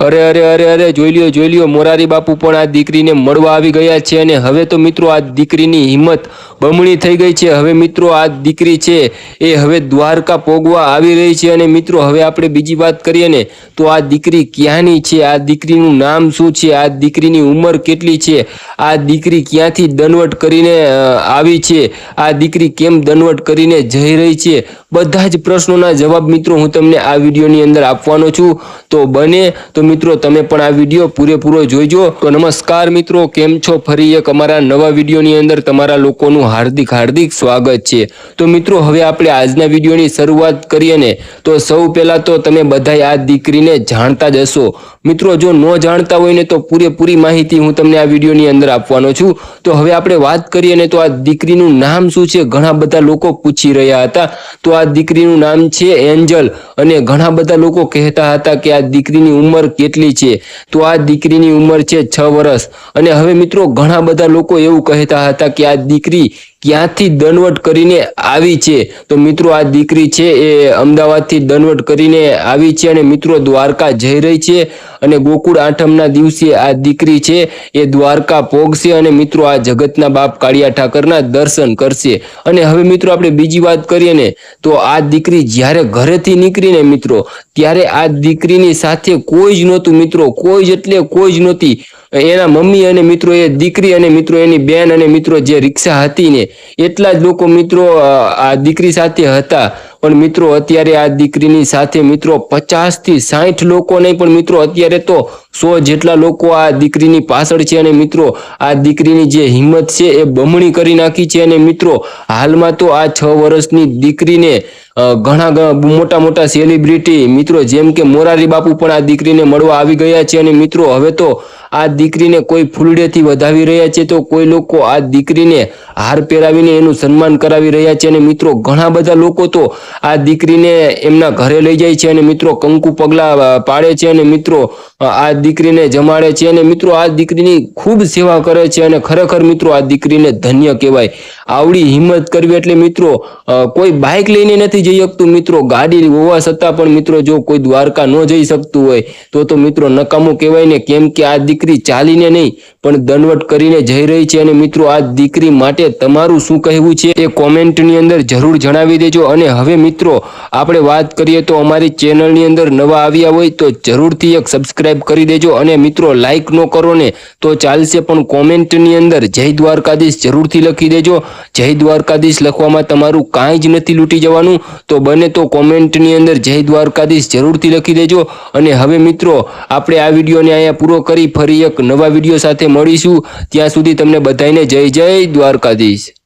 અરે અરે અરે અરે, જોઈ લ્યો જોઈ લ્યો, મોરારી બાપુ પણ આ દીકરીને મળવા આવી ગયા છે અને હવે તો મિત્રો આ દીકરીની હિંમત બમણી થઈ ગઈ છે. હવે મિત્રો આ દીકરી છે એ હવે દ્વારકા પોગવા આવી રહી છે અને મિત્રો હવે આપણે બીજી વાત કરીએ ને, તો આ દીકરી ક્યાંની છે? આ દીકરીનું નામ શું છે? આ દીકરીની ઉંમર કેટલી છે? આ દીકરી ક્યાંથી દનવટ કરીને આવી છે? આ દીકરી કેમ દનવટ કરીને જઈ રહી છે? બધા જ પ્રશ્નોના જવાબ મિત્રો હું તમને આ વિડીયોની અંદર આપવાનો છું. તો બને, તો મિત્રો, તમે પણ આ વીડિયો પૂરેપૂરો જોઈજો. તો નમસ્કાર મિત્રો, કેમ છો? ફરી એક અમારા નવા વિડીયોની અંદર તમારા લોકોનું હાર્દિક હાર્દિક સ્વાગત છે. તો મિત્રો, હવે આપણે આજના વિડીયોની શરૂઆત કરીએ ને, તો સૌ પહેલાં તો તમે બધાય આ દીકરીને જાણતા જ હશો. મિત્રો, જો ન જાણતા હોય ને, તો પૂરેપૂરી માહિતી હું તમને આ વિડીયોની અંદર આપવાનો છું. તો હવે આપણે વાત કરીએ ને, તો આ દીકરીનું નામ શું છે? ઘણા બધા લોકો પૂછી રહ્યા હતા. તો આ દીકરીનું નામ છે એન્જલ. અને ઘણા બધા લોકો કહેતા હતા કે આ દીકરીની ઉંમર કેટલી છે? તો આ દીકરીની ઉંમર છે છ વર્ષ અને હવે મિત્રો, ઘણા બધા લોકો એવું કહેતા હતા કે આ દીકરી ક્યાંથી દનવટ કરીને આવી છે? તો મિત્રો, આ દીકરી છે એ અમદાવાદથી દનવટ કરીને આવી છે અને મિત્રો, દ્વારકા જઈ રહી છે અને ગોકુળ આઠમના દિવસે આ દીકરી છે એ દ્વારકા પોગશે અને મિત્રો, આ જગતના બાપ કાળિયા ઠાકરના દર્શન કરશે. અને હવે મિત્રો, આપણે બીજી વાત કરીએ ને, તો આ દીકરી જ્યારે ઘરેથી નીકળીને મિત્રો, ત્યારે આ દીકરીની સાથે કોઈ જ નહોતું મિત્રો, કોઈ જ એટલે કોઈ જ નહોતી. એના મમ્મી અને મિત્રો, એ દીકરી અને મિત્રો, એની બેન અને મિત્રો જે રિક્ષા હતી ને, એટલા જ લોકો મિત્રો આ દીકરી સાથે હતા. પણ મિત્રો, અત્યારે આ દીકરીની સાથે મિત્રો પચાસથી સાઠ લોકો નહીં, પણ મિત્રો, અત્યારે તો સો જેટલા લોકો આ દીકરીની પાછળ છે અને મિત્રો, આ દીકરીની જે હિંમત છે એ બમણી કરી નાખી છે અને મિત્રો, હાલમાં તો આ છ વર્ષની દીકરીને ઘણા મોટા મોટા સેલિબ્રિટી મિત્રો, જેમ કે મોરારી બાપુ પણ આ દીકરીને મળવા આવી ગયા છે અને મિત્રો, હવે તો આ દીકરીને કોઈ ફૂલડેથી વધાવી રહ્યા છે તો કોઈ લોકો આ દીકરીને હાર પહેરાવીને એનું સન્માન કરાવી રહ્યા છે અને મિત્રો ઘણા બધા લોકો તો આ દીકરીને એમના ઘરે લઈ જાય છે અને મિત્રો કંકુ પગલા પાડે છે અને મિત્રો આ દીકરીને જમાડે છે અને મિત્રો આ દીકરીની ખૂબ સેવા કરે છે અને ખરેખર મિત્રો આ દીકરીને ધન્ય કહેવાય. આવડી હિંમત કરવી એટલે મિત્રો કોઈ બાઇક લઈને નથી જઈ શકતું. મિત્રો, ગાડી હોવા છતાં પણ મિત્રો જો કોઈ દ્વારકા ન જઈ શકતું હોય, તો તો મિત્રો નકામું કહેવાય ને, કેમ કે આ દીકરી ચાલીને નહીં પણ દનવટ કરીને જઈ રહી છે અને મિત્રો, આ દીકરી માટે તમારું શું કહેવું છે એ કોમેન્ટની અંદર જરૂર જણાવી દેજો. અને હવે મિત્રો, આપણે વાત કરીએ તો અમારી ચેનલની અંદર નવા આવ્યા હોય તો જરૂરથી એક સબસ્ક્રાઇબ કરી દેજો. અને મિત્રો લાઈક ન કરો ને તો ચાલશે પણ કોમેન્ટની અંદર જય દ્વારકાધીશ જરૂરથી લખી દેજો. જય દ્વારકાધીશ લખવામાં તમારું કાંઈ જ નથી લૂંટી જવાનું. તો બને તો કોમેન્ટની અંદર જય દ્વારકાધીશ જરૂરથી લખી દેજો. અને હવે મિત્રો, આપણે આ વિડીયોને અહીંયા પૂરો કરી ફરી એક નવા વીડિયો સાથે મળીશું. ત્યાં સુધી તમને બધાને જય જય દ્વારકાધીશ.